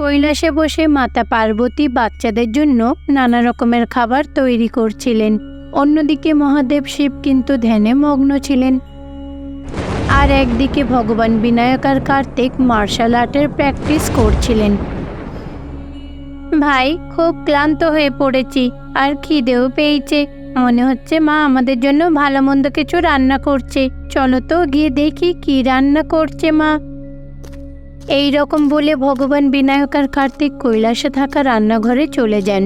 কৈলাসে বসে মাতা পার্বতী বাচ্চাদের জন্য নানা রকমের খাবার তৈরি করছিলেন। অন্যদিকে মহাদেব শিব কিন্তু ধ্যানে মগ্ন ছিলেন। আর একদিকে ভগবান বিনায়ক আর কার্তিক মার্শাল আর্টের প্র্যাকটিস করছিলেন। ভাই, খুব ক্লান্ত হয়ে পড়েছি, আর খিদেও পেয়েছে। মনে হচ্ছে মা আমাদের জন্য ভালো মন্দ কিছু রান্না করছে। চলো তো গিয়ে দেখি কি রান্না করছে মা। এই রকম বলে ভগবান বিনায়ক আর কার্তিক কৈলাসে থাকা রান্নাঘরে চলে যান।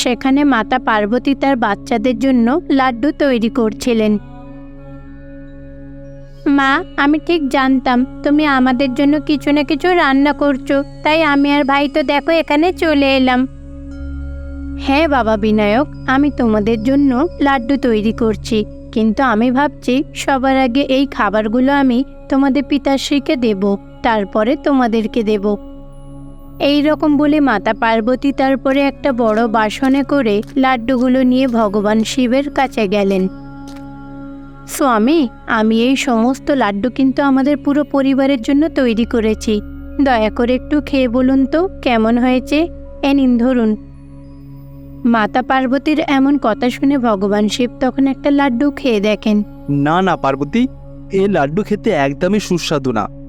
সেখানে মাতা পার্বতী তার বাচ্চাদের জন্য লাড্ডু তৈরি করছিলেন। মা, আমি ঠিক জানতাম, তুমি আমাদের জন্য কিছু না কিছু রান্না করছ, তাই আমি আর ভাই তো দেখো এখানে চলে এলাম। হ্যাঁ বাবা বিনায়ক, আমি তোমাদের জন্য লাড্ডু তৈরি করছি, কিন্তু আমি ভাবছি সবার আগে এই খাবারগুলো আমি তোমাদের পিতাশ্রীকে দেব। তারপরে তোমাদেরকে দেব। এই রকম বলে মাতা পার্বতী তারপরে একটা বড় বাসনে করে লাড্ডুগুলো নিয়ে ভগবান শিবের কাছে গেলেন। স্বামী, আমি এই সমস্ত লাড্ডু কিন্তু আমাদের পুরো পরিবারের জন্য তৈরি করেছি। দয়া করে একটু খেয়ে বলুন তো, কেমন হয়েছে? এ নিন ধরুন। মাতা পার্বতীর এমন কথা শুনে ভগবান শিব তখন একটা লাড্ডু খেয়ে দেখেন। না না পার্বতী এই লাড্ডু খেতে একদমই সুস্বাদু না।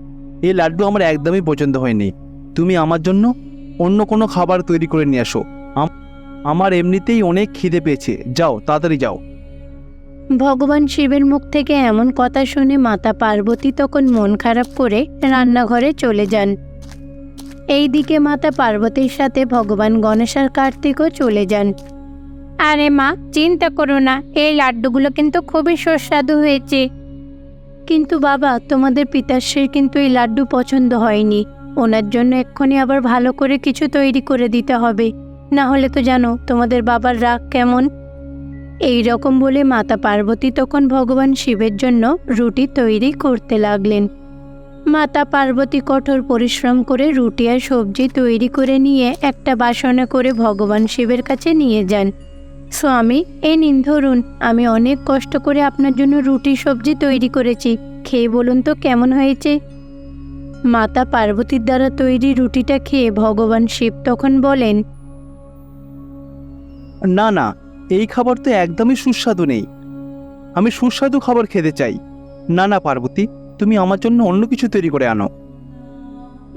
এই লাড্ডু আমার একদমই পছন্দ হয়নি। তুমি আমার জন্য অন্য কোনো খাবার তৈরি করে নিয়ে আসো। আম- আমার এমনিতেই অনেক খিদে পেয়েছে। যাও, তাড়াতাড়ি যাও। ভগবান শিবের মুখ থেকে এমন কথা শুনে মাতা পার্বতী তখন মন খারাপ করে রান্নাঘরে চলে যান। এইদিকে মাতা পার্বতীর সাথে ভগবান গণেশ আর কার্তিকও চলে যান। আরে মা, চিন্তা করো না, এই লাড্ডুগুলো কিন্তু খুবই সুস্বাদু হয়েছে। কিন্তু বাবা, তোমাদের পিতাশ্রীর কিন্তু এই লাড্ডু পছন্দ হয়নি। ওনার জন্য এক্ষুনি আবার ভালো করে কিছু তৈরি করে দিতে হবে। না হলে তো জানো, তোমাদের বাবার রাগ কেমন? এই রকম বলে মাতা পার্বতী তখন ভগবান শিবের জন্য রুটি তৈরি করতে লাগলেন। মাতা পার্বতী কঠোর পরিশ্রম করে রুটি আর সবজি তৈরি করে নিয়ে একটা বাসনে করে ভগবান শিবের কাছে নিয়ে যান। স্বামী এই নিন ধরুন আমি অনেক কষ্ট করে আপনার জন্য রুটি সবজি তৈরি করেছি। খেয়ে বলুন তো কেমন হয়েছে? মাতা পার্বতীর দ্বারা তৈরি রুটিটা খেয়ে ভগবান শিব তখন বলেন না না এই খাবার তো একদমই সুস্বাদু নেই। আমি সুস্বাদু খাবার খেতে চাই। না না পার্বতী তুমি আমার জন্য অন্য কিছু তৈরি করে আনো।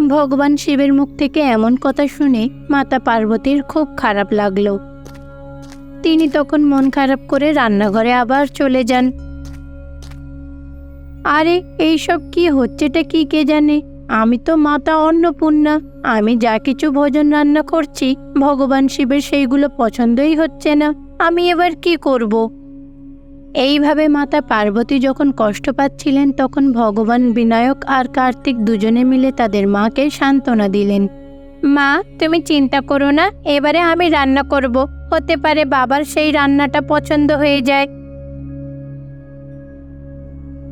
ভগবান শিবের মুখ থেকে এমন কথা শুনে মাতা পার্বতীর খুব খারাপ লাগল। তিনি তখন মন খারাপ করে রান্নাঘরে আবার চলে যান। আরে, এইসব কি হচ্ছেটা কি কে জানে? আমি তো মাতা অন্নপূর্ণা। আমি যা কিছু ভোজন রান্না করছি, ভগবান শিবের সেইগুলো পছন্দই হচ্ছে না। আমি এবার কি করব? এইভাবে মাতা পার্বতী যখন কষ্ট পাচ্ছিলেন, তখন ভগবান বিনায়ক আর কার্তিক দুজনে মিলে তাদের মাকে সান্ত্বনা দিলেন। মা, তুমি চিন্তা করো না, এবারে আমি রান্না করব। হতে পারে বাবার সেই রান্নাটা পছন্দ হয়ে যায়।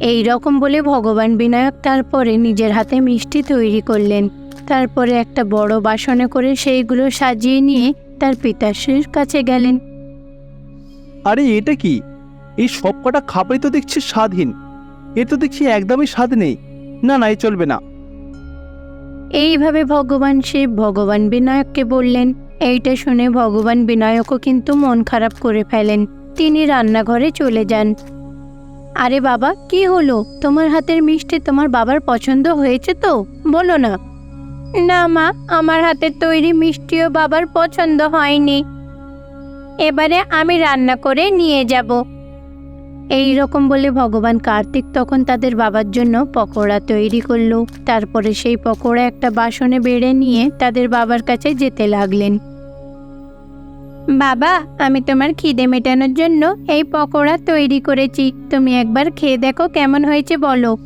এই রকম বলে ভগবান বিনায়ক তারপরে নিজের হাতে মিষ্টি তৈরি করলেন। তারপরে একটা বড় বাসনে করে সেইগুলো সাজিয়ে নিয়ে তার পিতাশ্রীর কাছে গেলেন। আরে এটা কি? এই সব কটা খাবারই তো দেখছি স্বাদহীন এ তো দেখছি একদমই স্বাদ নেই। না না এ চলবে না। এইভাবে ভগবান শিব ভগবান বিনায়ককে বললেন। এইটা শুনে ভগবান বিনায়কও কিন্তু মন খারাপ করে ফেলেন। তিনি রান্নাঘরে চলে যান। আরে বাবা, কি হলো? তোমার হাতের মিষ্টি তোমার বাবার পছন্দ হয়েছে তো? বলো না। না মা, আমার হাতের তৈরি মিষ্টিও বাবার পছন্দ হয়নি। এবারে আমি রান্না করে নিয়ে যাব। এই রকম বলে ভগবান কার্তিক তখন তাদের বাবার জন্য পকোড়া তৈরি করল। তারপরে সেই পকোড়া একটা বাসনে বেড়ে নিয়ে তাদের বাবার কাছে যেতে লাগলেন। বাবা, আমি তোমার খিদে মেটানোর জন্য এই পকোড়া তৈরি করেছি। তুমি একবার খেয়ে দেখো কেমন হয়েছে বলো।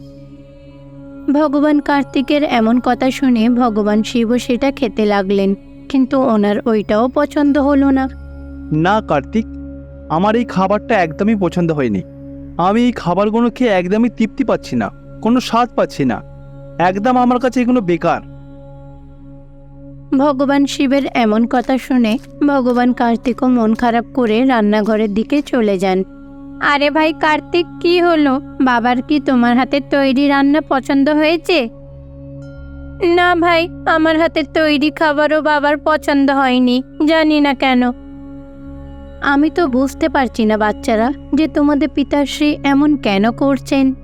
ভগবান কার্তিকের এমন কথা শুনে ভগবান শিব সেটা খেতে লাগলেন, কিন্তু ওনার ওইটাও পছন্দ হলো না। না, কার্তিক আমার এই খাবারটা একদমই পছন্দ হয়নি। আমি এই খাবারগুলো খেয়ে একদমই তৃপ্তি পাচ্ছি না, কোনো স্বাদ পাচ্ছি না। একদম আমার কাছে এগুলো বেকার। ভগবান শিবের এমন কথা শুনে ভগবান কার্তিকও মন খারাপ করে রান্নাঘরের দিকে চলে যান। আরে ভাই কার্তিক, কি হলো? বাবার কি তোমার হাতের তৈরি রান্না পছন্দ হয়েছে? না ভাই, আমার হাতের তৈরি খাবারও বাবার পছন্দ হয়নি, জানি না কেন। আমি তো বুঝতে পারছি না বাচ্চারা যে তোমাদের পিতাশ্রী এমন কেন করছেন।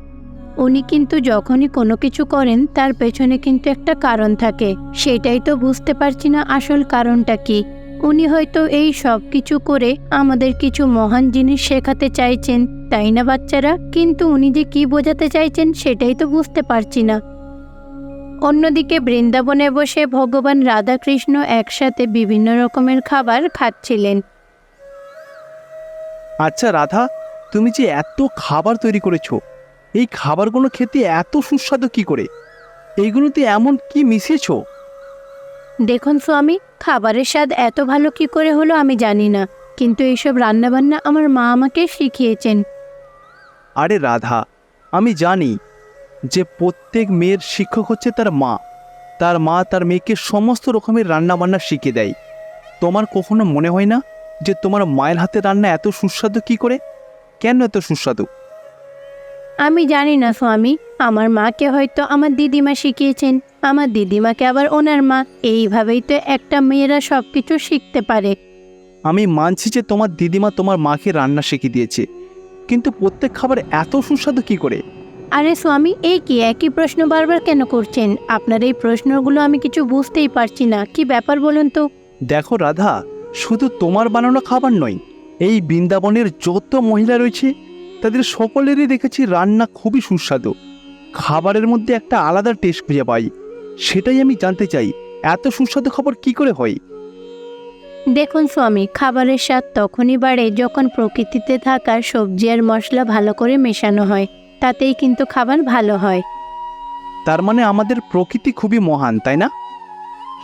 উনি কিন্তু যখনই কোনো কিছু করেন, তার পেছনে কিন্তু একটা কারণ থাকে। সেটাই তো বুঝতে পারছি না আসল কারণটা কি। উনি হয়তো এই সব কিছু করে আমাদের কিছু মহান জিনিস শেখাতে চাইছেন, তাই না বাচ্চারা? কিন্তু উনি যে কি বোঝাতে চাইছেন সেটাই তো বুঝতে পারছি না। অন্যদিকে বৃন্দাবনে বসে ভগবান রাধাকৃষ্ণ একসাথে বিভিন্ন রকমের খাবার খাচ্ছিলেন। আচ্ছা রাধা তুমি যে এত খাবার তৈরি করেছ এই খাবারগুলো খেতে এত সুস্বাদু কি করে? এইগুলোতে এমন কি মিশেছ? দেখুন স্বামী খাবারের স্বাদ এত ভালো কি করে হলো আমি জানি না কিন্তু এইসব রান্নাবান্না আমার মা আমাকে শিখিয়েছেন। আরে রাধা আমি জানি যে প্রত্যেক মেয়ের শিক্ষক হচ্ছে তার মা। তার মা তার মেয়েকে সমস্ত রকমের রান্না বান্না শিখিয়ে দেয়। তোমার কখনো মনে হয় না? যে তোমার মায়ের হাতে রান্না এত সুস্বাদু কি করে? কেন এত সুস্বাদু? আমি জানি না স্বামী আমার মাকে হয়তো আমার দিদিমা শিখিয়েছেন আমার দিদিমাকে আবার ওনার মা এইভাবেই তো একটা মেয়েরা সব কিছু শিখতে পারে। আমি মানছি যে তোমার দিদিমা তোমার মাকে রান্না শিখিয়ে দিয়েছে কিন্তু প্রত্যেক খাবার এত সুস্বাদু কি করে? আরে স্বামী এই কি একই প্রশ্ন বারবার কেন করছেন? আপনার এই প্রশ্নগুলো আমি কিছু বুঝতেই পারছি না কি ব্যাপার বলুন তো? দেখো রাধা শুধু তোমার বানানো খাবার নয় এই বৃন্দাবনের যত মহিলা রয়েছে তাদের সকলেরই দেখেছি রান্না খুবই সুস্বাদু। খাবারের মধ্যে একটা আলাদা টেস্ট খুঁজে পাই। সেটাই আমি জানতে চাই এত সুস্বাদু খাবার কি করে হয়? দেখুন স্বামী খাবারের স্বাদ তখনই বাড়ে যখন প্রকৃতিতে থাকা সবজি আর মশলা ভালো করে মেশানো হয় তাতেই কিন্তু খাবার ভালো হয়। তার মানে আমাদের প্রকৃতি খুবই মহান তাই না?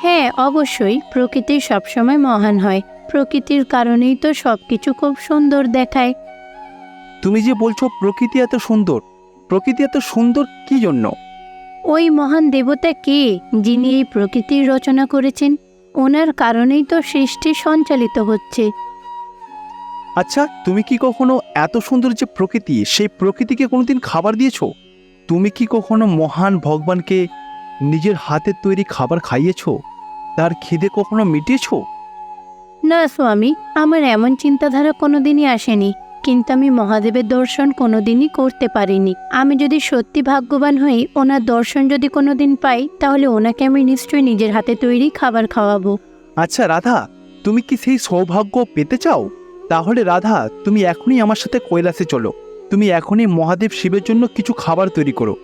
হ্যাঁ অবশ্যই প্রকৃতি সবসময় মহান হয়। প্রকৃতির কারণেই তো সব কিছু খুব সুন্দর দেখায়। তুমি যে বলছো প্রকৃতি এত সুন্দর প্রকৃতি এত সুন্দর কি জন্য? ওই মহান দেবতা কে যিনি এই প্রকৃতির রচনা করেছেন? ওনার কারণেই তো সৃষ্টি সঞ্চালিত হচ্ছে। আচ্ছা তুমি কি কখনো এত সুন্দর যে প্রকৃতি সেই প্রকৃতিকে কোনোদিন খাবার দিয়েছ? তুমি কি কখনো মহান ভগবানকে নিজের হাতের তৈরি খাবার খাইয়েছ? তার খিদে কখনো মিটিয়েছো না স্বামী আমার এমন চিন্তাধারা কোনোদিনই আসেনি। কিন্তু আমি মহাদেবের দর্শন কোনোদিনই করতে পারিনি। আমি যদি সত্যি ভাগ্যবান হই ওনার দর্শন যদি কোনোদিন পাই তাহলে ওনাকে আমি নিশ্চয়ই নিজের হাতে তৈরি খাবার খাওয়াবো। আচ্ছা রাধা তুমি কি সেই সৌভাগ্য পেতে চাও? তাহলে রাধা তুমি এখনই আমার সাথে কৈলাসে চলো। তুমি এখনই মহাদেব শিবের জন্য কিছু খাবার তৈরি করো।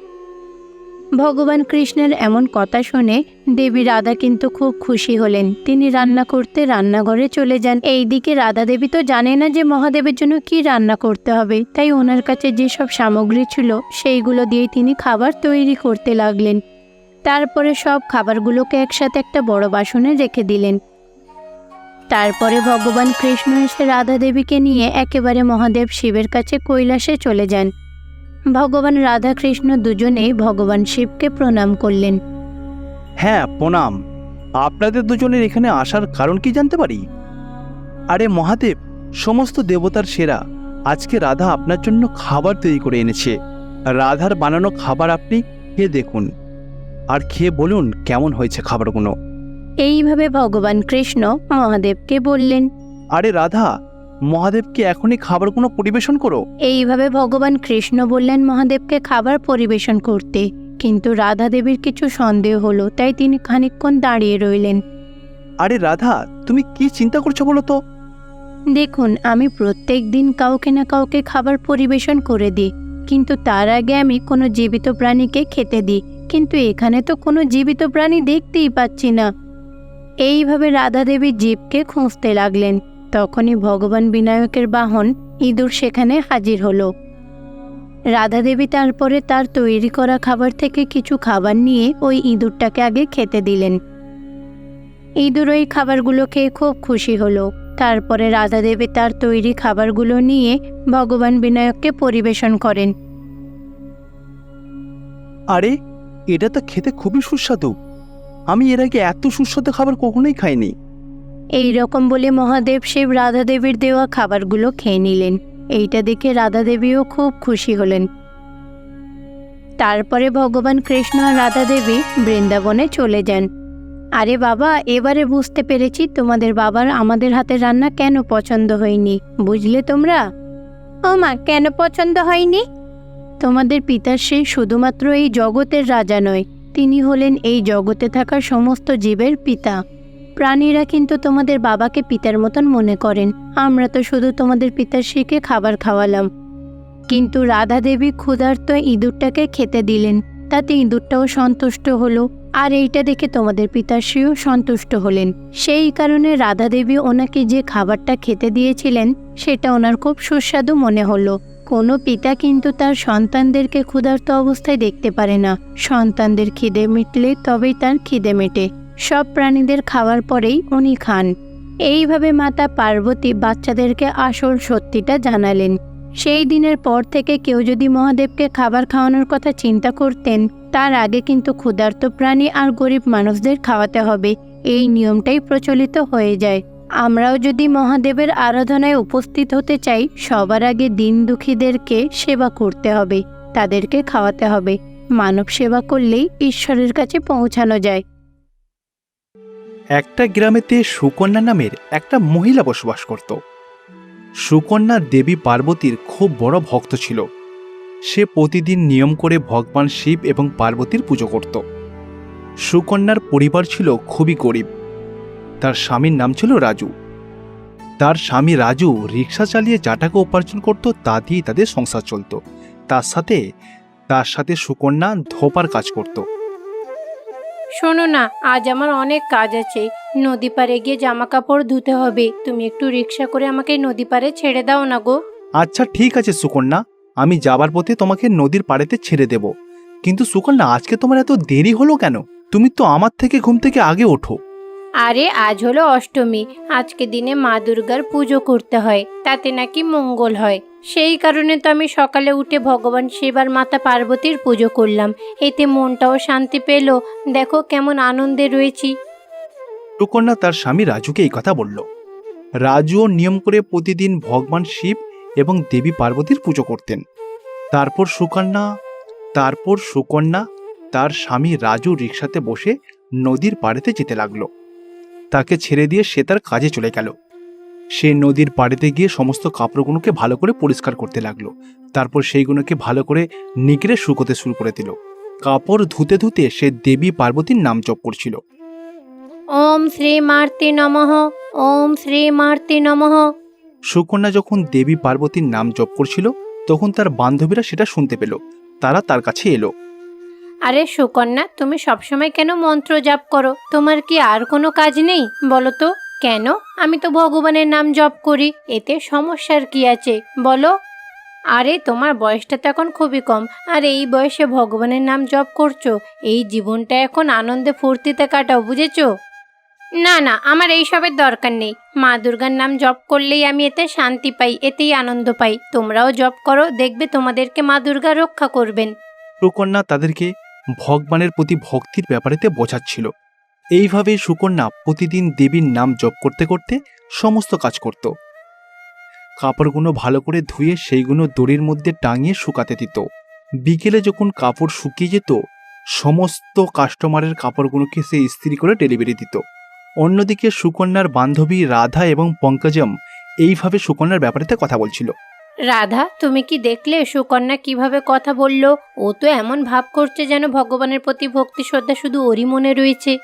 ভগবান কৃষ্ণের এমন কথা শুনে দেবী রাধা কিন্তু খুব খুশি হলেন। তিনি রান্না করতে রান্নাঘরে চলে যান। এইদিকে রাধা দেবী তো জানে না যে মহাদেবের জন্য কি রান্না করতে হবে। তাই ওনার কাছে যেসব সামগ্রী ছিল, সেইগুলো দিয়ে তিনি খাবার তৈরি করতে লাগলেন। তারপরে সব খাবারগুলোকে একসাথে একটা বড় বাসনে রেখে দিলেন। তারপরে ভগবান কৃষ্ণ এসে রাধা দেবীকে নিয়ে একেবারে মহাদেব শিবের কাছে কৈলাসে চলে যান। ভগবান রাধাকৃষ্ণ দুজনেই ভগবান শিবকে প্রণাম করলেন। হ্যাঁ প্রণাম। আপনাদের দুজনের এখানে আসার কারণ কি জানতে পারি? আরে মহাদেব সমস্ত দেবতার সেরা। আজকে রাধা আপনার জন্য খাবার তৈরি করে এনেছে। রাধার বানানো খাবার আপনি খেয়ে দেখুন। আর খেয়ে বলুন কেমন হয়েছে খাবারগুলো। এইভাবে ভগবান কৃষ্ণ মহাদেবকে বললেন। আরে রাধা মহাদেবকে এখনই খাবারগুলো পরিবেশন করো। এইভাবে ভগবান কৃষ্ণ বললেন মহাদেবকে খাবার পরিবেশন করতে কিন্তু রাধা দেবীর কিছু সন্দেহ হলো তাই তিনি খানিকক্ষণ দাঁড়িয়ে রইলেন। আরে রাধা তুমি কি চিন্তা করছ বলো তো? দেখুন আমি প্রত্যেক দিন কাউকে না কাউকে খাবার পরিবেশন করে দিই কিন্তু তার আগে আমি কোনো জীবিত প্রাণীকে খেতে দিই কিন্তু এখানে তো কোনো জীবিত প্রাণী দেখতেই পাচ্ছি না। এইভাবে রাধা দেবী জীবকে খুঁজতে লাগলেন। তখনই ভগবান বিনায়কের বাহন ইঁদুর সেখানে হাজির হলো। রাধা দেবী তারপরে তার তৈরি করা খাবার থেকে কিছু খাবার নিয়ে ওই ইঁদুরটাকে আগে খেতে দিলেন। ইঁদুর ওই খাবারগুলো খেয়ে খুব খুশি হলো। তারপরে রাধা দেবী তার তৈরি খাবারগুলো নিয়ে ভগবান বিনায়ককে পরিবেশন করেন। আরে, এটা তো খেতে খুবই সুস্বাদু। আমি এর আগে এত সুস্বাদু খাবার কখনোই খাইনি। এই রকম বলে মহাদেব শিব রাধা দেবীর দেওয়া খাবারগুলো খেয়ে নিলেন। এইটা দেখে রাধা দেবীও খুব খুশি হলেন। তারপরে ভগবান কৃষ্ণ আর রাধা দেবী বৃন্দাবনে চলে যান। আরে বাবা এবারে বুঝতে পেরেছি তোমাদের বাবার আমাদের হাতের রান্না কেন পছন্দ হয়নি বুঝলে তোমরা? ও মা কেন পছন্দ হয়নি? তোমাদের পিতাশ্রী শুধুমাত্র এই জগতের রাজা নয় তিনি হলেন এই জগতে থাকা সমস্ত জীবের পিতা। প্রাণীরা কিন্তু তোমাদের বাবাকে পিতার মতন মনে করেন। আমরা তো শুধু তোমাদের পিতাশ্রীকে খাবার খাওয়ালাম। কিন্তু রাধা দেবী ক্ষুধার্ত ইঁদুরটাকে খেতে দিলেন। তাতে ইঁদুরটাও সন্তুষ্ট হলো, আর এইটা দেখে তোমাদের পিতাশ্রীও সন্তুষ্ট হলেন। সেই কারণে রাধা দেবী ওনাকে যে খাবারটা খেতে দিয়েছিলেন, সেটা ওনার খুব সুস্বাদু মনে হলো। কোনো পিতা কিন্তু তার সন্তানদেরকে ক্ষুধার্ত অবস্থায় দেখতে পারে না। সন্তানদের খিদে মিটলে তবেই তার খিদে মেটে। সব প্রাণীদের খাওয়ার পরেই উনি খান। এইভাবে মাতা পার্বতী বাচ্চাদেরকে আসল সত্যিটা জানালেন। সেই দিনের পর থেকে কেউ যদি মহাদেবকে খাবার খাওয়ানোর কথা চিন্তা করতেন, তার আগে কিন্তু ক্ষুধার্ত প্রাণী আর গরিব মানুষদের খাওয়াতে হবে। এই নিয়মটাই প্রচলিত হয়ে যায়। আমরাও যদি মহাদেবের আরাধনায় উপস্থিত হতে চাই, সবার আগে দিন দুঃখীদেরকে সেবা করতে হবে, তাদেরকে খাওয়াতে হবে। মানব সেবা করলেই ঈশ্বরের কাছে পৌঁছানো যায়। একটা গ্রামেতে সুকন্যা নামের একটা মহিলা বসবাস করত। সুকন্যা দেবী পার্বতীর খুব বড় ভক্ত ছিল। সে প্রতিদিন নিয়ম করে ভগবান শিব এবং পার্বতীর পুজো করত। সুকন্যার পরিবার ছিল খুবই গরিব। তার স্বামীর নাম ছিল রাজু। তার স্বামী রাজু রিক্সা চালিয়ে যা টাকা উপার্জন করত তা দিয়েই তাদের সংসার চলত। তার সাথে তার সাথে সুকন্যা ধোপার কাজ করত। শোনো না, আজ আমার অনেক কাজ আছে। নদী পাড়ে গিয়ে জামা কাপড় ধুতে হবে। তুমি একটু রিক্সা করে আমাকে নদী পাড়ে ছেড়ে দাও না গো। আচ্ছা ঠিক আছে সুকন্যা। আমি যাবার পথে তোমাকে নদীর পাড়েতে ছেড়ে দেব। কিন্তু সুকন্যা, আজকে তোমার এত দেরি হলো কেন? তুমি তো আমার থেকে ঘুম থেকে আগে ওঠো। আরে, আজ হলো অষ্টমী। আজকে দিনে মা দুর্গার পুজো করতে হয়, তাতে নাকি মঙ্গল হয়। সেই কারণে তো আমি সকালে উঠে ভগবান শিবার মাতা পার্বতীর পুজো করলাম। এতে মনটাও শান্তি পেল। দেখো কেমন আনন্দে রয়েছি। সুকন্যা তার স্বামী রাজুকে এই কথা বলল। রাজুও নিয়ম করে প্রতিদিন ভগবান শিব এবং দেবী পার্বতীর পুজো করতেন। তারপর সুকন্যা তারপর সুকন্যা, তার স্বামী রাজু রিক্সাতে বসে নদীর পাড়েতে যেতে লাগল। তাকে ছেড়ে দিয়ে সে তার কাজে চলে গেল। সে নদীর পাড়েতে গিয়ে সমস্ত কাপড়গুলোকে ভালো করে পরিষ্কার করতে লাগল। তারপর সেইগুলোকে ভালো করে নিগড়ে শুকোতে শুরু করে দিল। কাপড় ধুতে ধুতে সে দেবী পার্বতীর নাম জপ করছিল। ওম শ্রী মার্তি নমঃ ওম শ্রী মার্তি নমঃ। সুকন্যা যখন দেবী পার্বতীর নাম জপ করছিল তখন তার বান্ধবীরা সেটা শুনতে পেল। তারা তার কাছে এলো। আরে সুকন্যা, তুমি সবসময় কেন মন্ত্র জাপ করো? তোমার কি আর কোনো কাজ নেই? বলো তো। কেন? আমি তো ভগবানের নাম জপ করি। এতে সমস্যার কি আছে? বলো। আরে, তোমার বয়সটা তো এখন খুবই কম। আর এই বয়সে ভগবানের নাম জপ করছ? এই জীবনটা এখন আনন্দে ফুর্তিতে কাটাও, বুঝেছ? না না, আমার এইসবের দরকার নেই। মা দুর্গার নাম জপ করলেই আমি এতে শান্তি পাই, এতেই আনন্দ পাই। তোমরাও জপ করো, দেখবে তোমাদেরকে মা দুর্গা রক্ষা করবেন। সুকন্যা, তাদেরকে ভগবানের প্রতি ভক্তির ব্যাপারেতে বোঝাচ্ছিল। এইভাবে সুকন্যা প্রতিদিন দেবীর নাম জপ করতে করতে সমস্ত কাজ করত। কাপড়গুলো ভালো করে ধুয়ে সেইগুলো দড়ির মধ্যে টাঙিয়ে শুকাতে দিত। বিকেলে যখন কাপড় শুকিয়ে যেত, সমস্ত কাস্টমারের কাপড়গুলোকে সে ইস্ত্রি করে ডেলিভারি দিত। অন্যদিকে সুকন্যার বান্ধবী রাধা এবং পঙ্কজম এইভাবে সুকন্যার ব্যাপারেতে কথা বলছিল। রাধা, তুমি কি দেখলে সুকন্যা কীভাবে কথা বলল? ও তো এমন ভাব করছে যেন ভগবানের প্রতি ভক্তি শ্রদ্ধা শুধু ওরই মনে রয়েছে।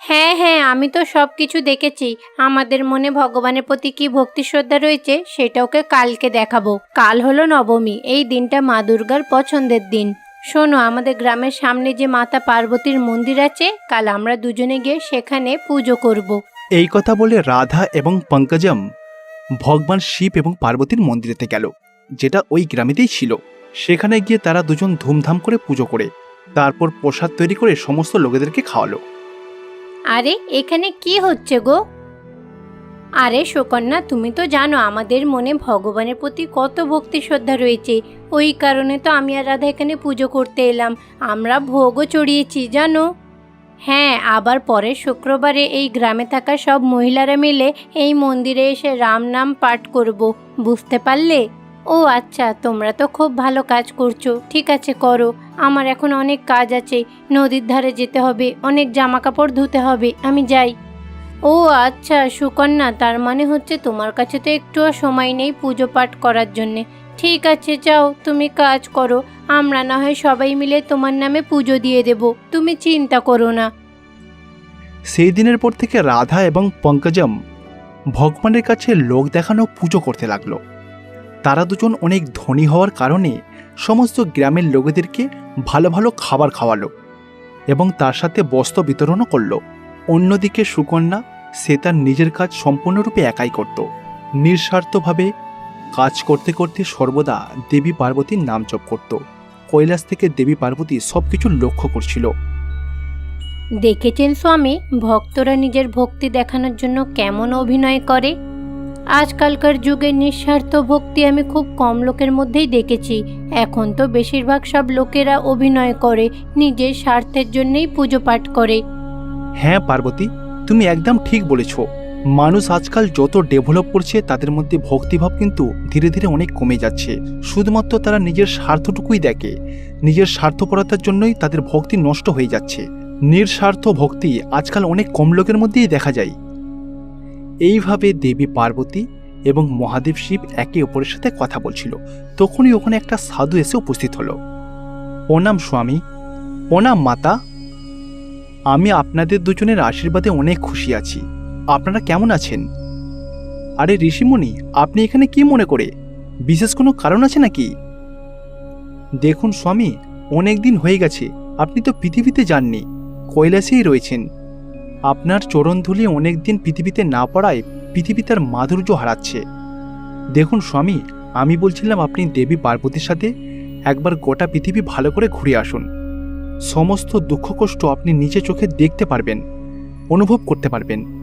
হ্যাঁ হ্যাঁ আমি তো সব কিছু দেখেছি। আমাদের মনে ভগবানের প্রতি কি ভক্তি শ্রদ্ধা রয়েছে, সেটা ওকে কালকে দেখাবো। কাল হলো নবমী, এই দিনটা মা দুর্গার পছন্দের দিন। শোনো, আমাদের গ্রামের সামনে যে মাতা পার্বতীর মন্দির আছে, কাল আমরা দুজনে গিয়ে সেখানে পুজো করব। এই কথা বলে রাধা এবং পঙ্কজম ভগবান শিব এবং পার্বতীর মন্দিরেতে গেল, যেটা ওই গ্রামেতেই ছিল। সেখানে গিয়ে তারা দুজন ধুমধাম করে পুজো করে, তারপর প্রসাদ তৈরি করে সমস্ত লোকেদেরকে খাওয়ালো। আরে, এখানে কি হচ্ছে গো? আরে সুকন্যা, তুমি তো জানো আমাদের মনে ভগবানের প্রতি কত ভক্তি শ্রদ্ধা রয়েছে। ওই কারণে তো আমি আর রাধা এখানে পুজো করতে এলাম। আমরা ভোগও চড়িয়েছি, জানো? হ্যাঁ আবার পরের শুক্রবারে এই গ্রামে থাকা সব মহিলারা মিলে এই মন্দিরে এসে রাম নাম পাঠ করব, বুঝতে পারলে? ও আচ্ছা তোমরা তো খুব ভালো কাজ করছ, ঠিক আছে করো, আমার এখন অনেক কাজ আছে, নদীর ধারে যেতে হবে, অনেক জামা কাপড় ধুতে হবে, আমি যাই। ও আচ্ছা সুকন্যা, তার মানে হচ্ছে তোমার কাছে তো একটুও সময় নেই পুজো পাঠ করার জন্যে। ঠিক আছে, যাও, তুমি কাজ করো। আমরা না হয় সবাই মিলে তোমার নামে পুজো দিয়ে দেব। তুমি চিন্তা করো না। সেই দিনের পর থেকে রাধা এবং পঙ্কজম ভগবানের কাছে লোক দেখানো পুজো করতে লাগল। তারা দুজন অনেক ধনী হওয়ার কারণে সমস্ত গ্রামের লোকেদেরকে ভালো ভালো খাবার খাওয়ালো এবং তার সাথে বস্ত্র বিতরণও করল। অন্যদিকে সুকন্যা সে তার নিজের কাজ সম্পূর্ণরূপে একাই করত। নিঃস্বার্থভাবে কাজ করতে করতে সর্বদা দেবী পার্বতীর নাম জপ করত। কৈলাস থেকে দেবী পার্বতী সবকিছু লক্ষ্য করছিল। দেখেছেন স্বামী ভক্তরা নিজের ভক্তি দেখানোর জন্য কেমন অভিনয় করে? আজকালকার যুগে নিঃস্বার্থ ভক্তি আমি খুব কম লোকের মধ্যেই দেখেছি। এখন তো বেশিরভাগ সব লোকেরা অভিনয় করে নিজের স্বার্থের জন্যই পুজো পাঠ করে। হ্যাঁ পার্বতী তুমি একদম ঠিক বলেছ। মানুষ আজকাল যত ডেভেলপ করছে, তাদের মধ্যে ভক্তিভাব কিন্তু ধীরে ধীরে অনেক কমে যাচ্ছে। শুধুমাত্র তারা নিজের স্বার্থটুকুই দেখে। নিজের স্বার্থপরতার জন্যই তাদের ভক্তি নষ্ট হয়ে যাচ্ছে। নিঃস্বার্থ ভক্তি আজকাল অনেক কম লোকের মধ্যেই দেখা যায়। এইভাবে দেবী পার্বতী এবং মহাদেব শিব একে অপরের সাথে কথা বলছিল। তখনই ওখানে একটা সাধু এসে উপস্থিত হলো। প্রণাম স্বামী, প্রণাম মাতা। আমি আপনাদের দুজনের আশীর্বাদে অনেক খুশি আছি। আপনারা কেমন আছেন? আরে ঋষিমণি, আপনি এখানে কি মনে করে? বিশেষ কোনো কারণ আছে নাকি? দেখুন স্বামী, অনেক দিন হয়ে গেছে, আপনি তো পৃথিবীতে যাননি, কৈলাসেই রয়েছেন। আপনার চরণধুলি অনেক দিন পৃথিবীতে না পড়ায় পৃথিবী তার মাধুর্য হারাচ্ছে। দেখুন স্বামী, আমি বলছিলাম আপনি দেবী পার্বতীর সাথে একবার গোটা পৃথিবী ভালো করে ঘুরে আসুন। সমস্ত দুঃখ কষ্ট আপনি নিজে চোখে দেখতে পারবেন, অনুভব করতে পারবেন।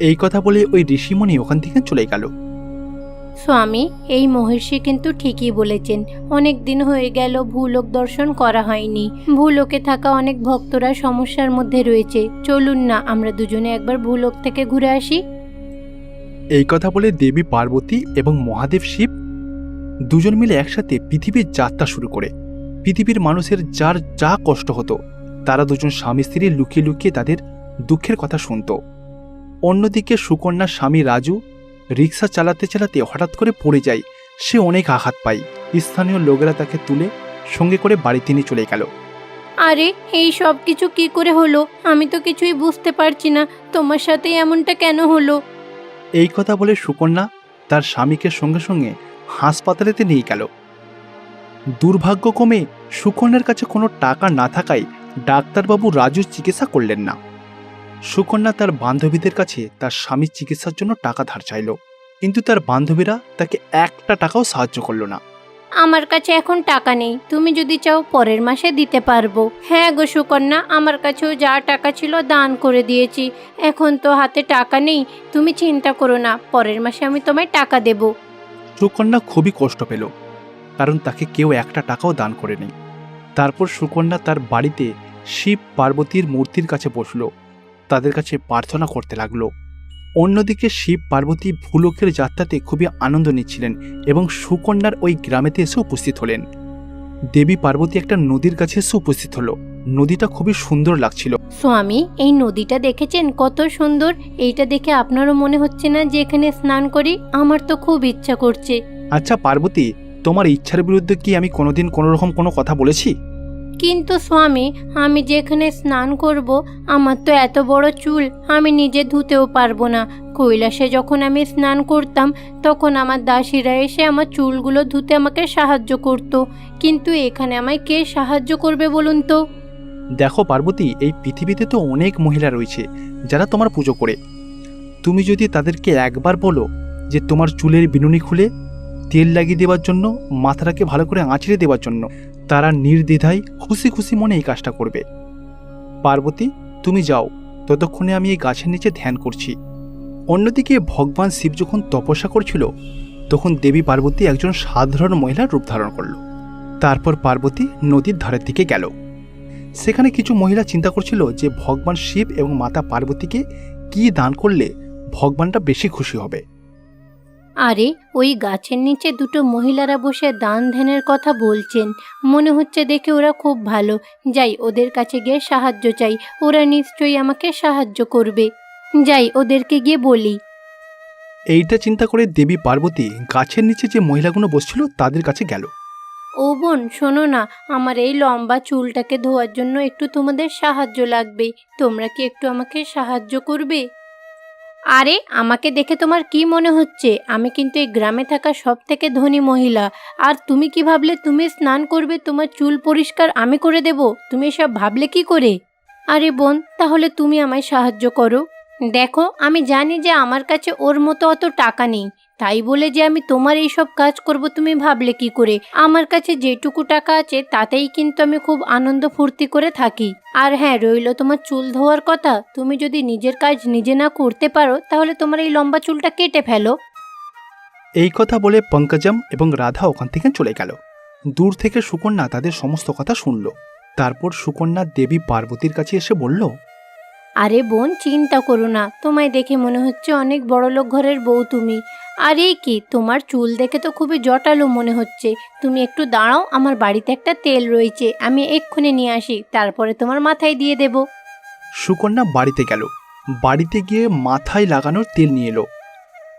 এই কথা বলে ওই ঋষিমণি ওখান থেকে চলে গেল। স্বামী এই মহর্ষি কিন্তু ঠিকই বলেছেন। অনেক দিন হয়ে গেল ভূলোক দর্শন করা হয়নি। ভূলোকে থাকা অনেক ভক্তরা সমস্যার মধ্যে রয়েছে। চলুন না আমরা দুজনে একবার ভূলোক থেকে ঘুরে আসি। এই কথা বলে দেবী পার্বতী এবং মহাদেব শিব দুজন মিলে একসাথে পৃথিবীর যাত্রা শুরু করে। পৃথিবীর মানুষের যার যা কষ্ট হতো তারা দুজন স্বামী স্ত্রী লুকিয়ে লুকিয়ে তাদের দুঃখের কথা শুনত। অন্যদিকে সুকন্যার স্বামী রাজু রিক্সা চালাতে চালাতে হঠাৎ করে পড়ে যায়। সে অনেক আঘাত পায়। স্থানীয় লোকেরা তাকে তুলে সঙ্গে করে বাড়িতে নিয়ে চলে গেল। আরে এই সব কিছু কি করে হলো? আমি তো কিছুই বুঝতে পারছি না। তোমার সাথে এমনটা কেন হলো? এই কথা বলে সুকন্যা তার স্বামীকে সঙ্গে সঙ্গে হাসপাতালেতে নিয়ে গেল। দুর্ভাগ্যক্রমে সুকন্যার কাছে কোনো টাকা না থাকায় ডাক্তারবাবু রাজু চিকিৎসা করলেন না। সুকন্যা তার বান্ধবীদের কাছে তার স্বামীর চিকিৎসার জন্য টাকা ধার চাইল। কিন্তু তার বান্ধবীরা তাকে একটা টাকাও সাহায্য করল না। আমার কাছে এখন টাকা নেই তুমি যদি চাও পরের মাসে দিতে পারব। হ্যাঁ গো সুকন্যা আমার কাছেও যা টাকা ছিল দান করে দিয়েছি। এখন তো হাতে টাকা নেই তুমি চিন্তা করো না পরের মাসে আমি তোমায় টাকা দেব। সুকন্যা খুবই কষ্ট পেল কারণ তাকে কেউ একটা টাকাও দান করেনি। তারপর সুকন্যা তার বাড়িতে শিব পার্বতীর মূর্তির কাছে বসল। তাদের কাছে প্রার্থনা করতে লাগল। অন্যদিকে শিব পার্বতী ভূলোকের যাত্রাতে খুবই আনন্দ নিচ্ছিলেন এবং সুকন্যার ওই গ্রামেতে এসে উপস্থিত হলেন। দেবী পার্বতী একটা নদীর কাছে এসে উপস্থিত হলো। নদীটা খুবই সুন্দর লাগছিল। স্বামী এই নদীটা দেখেছেন? কত সুন্দর। এইটা দেখে আপনারও মনে হচ্ছে না যে এখানে স্নান করি? আমার তো খুব ইচ্ছা করছে। আচ্ছা পার্বতী তোমার ইচ্ছার বিরুদ্ধে কি আমি কোনোদিন কোনো রকম কোনো কথা বলেছি? কিন্তু স্বামী, আমি যেখানে স্নান করব, আমার তো এত বড় চুল, আমি নিজে ধুতেও পারব না। কৈলাসে যখন আমি স্নান করতাম, তখন আমার দাসীরা এসে আমার চুলগুলো ধুতে আমাকে সাহায্য করত। কিন্তু এখানে আমায় কে সাহায্য করবে বলুন তো? দেখো পার্বতী, এই পৃথিবীতে তো অনেক মহিলা রয়েছে, যারা তোমার পুজো করে। তুমি যদি তাদেরকে একবার বলো যে তোমার চুলের বিনুনি খুলে, তেল লাগিয়ে দেওয়ার জন্য, মাথাটাকে ভালো করে আঁচড়ে দেওয়ার জন্য তারা নির্দ্বিধায় খুশি খুশি মনে এই কাজটা করবে। পার্বতী, তুমি যাও। ততক্ষণে আমি এই গাছের নিচে ধ্যান করছি। অন্যদিকে ভগবান শিব যখন তপস্যা করছিল, তখন দেবী পার্বতী একজন সাধারণ মহিলার রূপ ধারণ করল। তারপর পার্বতী নদীর ধারের দিকে গেল। সেখানে কিছু মহিলা চিন্তা করছিল যে ভগবান শিব এবং মাতা পার্বতীকে কি দান করলে ভগবানটা বেশি খুশি হবে। আরে ওই গাছের নিচে দুটো মহিলারা বসে দান ধ্যানের কথা বলছেন। মনে হচ্ছে দেখে ওরা খুব ভালো। যাই ওদের কাছে গিয়ে সাহায্য চাই। ওরা নিশ্চয়ই আমাকে সাহায্য করবে। যাই ওদেরকে গিয়ে বলি। এইটা চিন্তা করে দেবী পার্বতী গাছের নিচে যে মহিলাগুলো বসছিল তাদের কাছে গেল। ও বোন শোনো না আমার এই লম্বা চুলটাকে ধোয়ার জন্য একটু তোমাদের সাহায্য লাগবে। তোমরা কি একটু আমাকে সাহায্য করবে? আরে, আমাকে দেখে তোমার কি মনে হচ্ছে? আমি কিন্তু এই গ্রামে থাকা সব থেকে ধনী মহিলা। আর তুমি কি ভাবলে তুমি স্নান করবে, তোমার চুল পরিষ্কার আমি করে দেব? তুমি এসব ভাবলে কি করে? আরে বোন, তাহলে তুমি আমায় সাহায্য করো। দেখো, আমি জানি যে আমার কাছে ওর মতো অত টাকা নেই। তাই বলে যে আমি তোমার এই সব কাজ করব, তুমি ভাবলে কি করে? আমার কাছে যেটুকু টাকা আছে, তাতেই কিন্তু আমি খুব আনন্দ ফুর্তি করে থাকি। আর হ্যাঁ রইল তোমার চুল ধোয়ার কথা। তুমি যদি নিজের কাজ নিজে না করতে পারো, তাহলে তোমার এই লম্বা চুলটা কেটে ফেলো। এই কথা বলে পঙ্কজম এবং রাধা ওখান থেকে চলে গেল। দূর থেকে সুকন্যা তাদের সমস্ত কথা শুনল। তারপর সুকন্যা দেবী পার্বতীর কাছে এসে বলল আরে বোন, চিন্তা করো না। তোমায় দেখে মনে হচ্ছে অনেক বড়লোক ঘরের বউ তুমি। আর কি, তোমার চুল দেখে তো খুবই জটালো মনে হচ্ছে। তুমি একটু দাঁড়াও, আমার বাড়িতে একটা তেল রয়েছে, আমি এক্ষুনি নিয়ে আসি, তারপরে তোমার মাথায় দিয়ে দেবো। সুকন্যা বাড়িতে গেল। বাড়িতে গিয়ে মাথায় লাগানোর তেল নিয়ে এলো।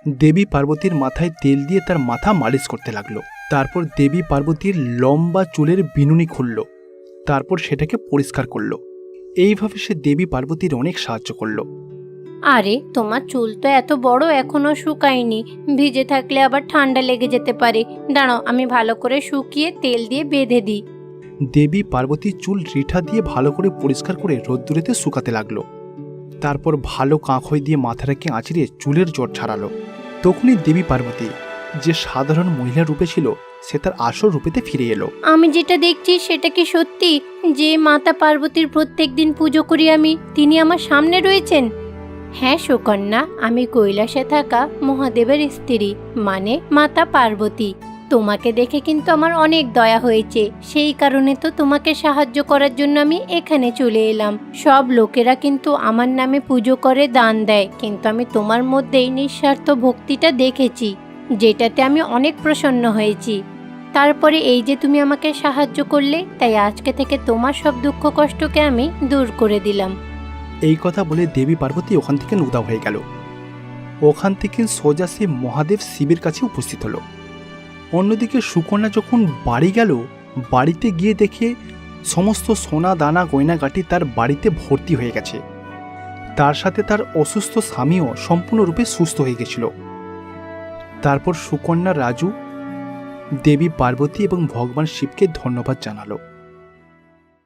দেবী পার্বতীর মাথায় তেল দিয়ে তার মাথা মালিশ করতে লাগল। তারপর দেবী পার্বতীর লম্বা চুলের বিনুনি খুলল। তারপর সেটাকে পরিষ্কার করল। এইভাবে সে দেবী পার্বতীর অনেক সাহায্য করল। আরে তোমার চুল তো এত বড় এখনও শুকায়নি। ভিজে থাকলে আবার ঠান্ডা লেগে যেতে পারে। দাঁড়াও আমি ভালো করে শুকিয়ে তেল দিয়ে বেঁধে দিই। দেবী পার্বতী চুল রিঠা দিয়ে ভালো করে পরিষ্কার করে রোদ্দুরেতে শুকাতে লাগল। তারপর ভালো কাঁখই দিয়ে মাথাটাকে আঁচড়িয়ে চুলের জট ছাড়ালো। তখনই দেবী পার্বতী যে সাধারণ মহিলা রূপে ছিল সে তার আসল রূপেতে ফিরে এলো। আমি যেটা দেখছি সেটা কি সত্যি? যে মাতা পার্বতীর প্রত্যেক দিন পুজো করি আমি, তিনি আমার সামনে রয়েছেন? হ্যাঁ সুকন্যা, আমি কৈলাসে থাকা মহাদেবের স্ত্রী মানে মাতা পার্বতী। তোমাকে দেখে কিন্তু আমার অনেক দয়া হয়েছে। সেই কারণে তো তোমাকে সাহায্য করার জন্য আমি এখানে চলে এলাম। সব লোকেরা কিন্তু আমার নামে পুজো করে দান দেয়, কিন্তু আমি তোমার মধ্যেই নিঃস্বার্থ ভক্তিটা দেখেছি, যেটাতে আমি অনেক প্রসন্ন হয়েছি। তারপরে এই যে তুমি আমাকে সাহায্য করলে, তাই আজকে থেকে তোমার সব দুঃখ কষ্টকে আমি দূর করে দিলাম। এই কথা বলে দেবী পার্বতী ওখান থেকে উদা হয়ে গেল। ওখান থেকে সোজা সে মহাদেব শিবের কাছে উপস্থিত হলো। অন্যদিকে সুকন্যা যখন বাড়ি গেল, বাড়িতে গিয়ে দেখে সমস্ত সোনা, দানা, গয়নাগাটি তার বাড়িতে ভর্তি হয়ে গেছে। তার সাথে তার অসুস্থ স্বামীও সম্পূর্ণরূপে সুস্থ হয়ে গেছিল। তারপর সুকন্যা রাজু দেবী পার্বতী এবং ভগবান শিবকে ধন্যবাদ জানালো।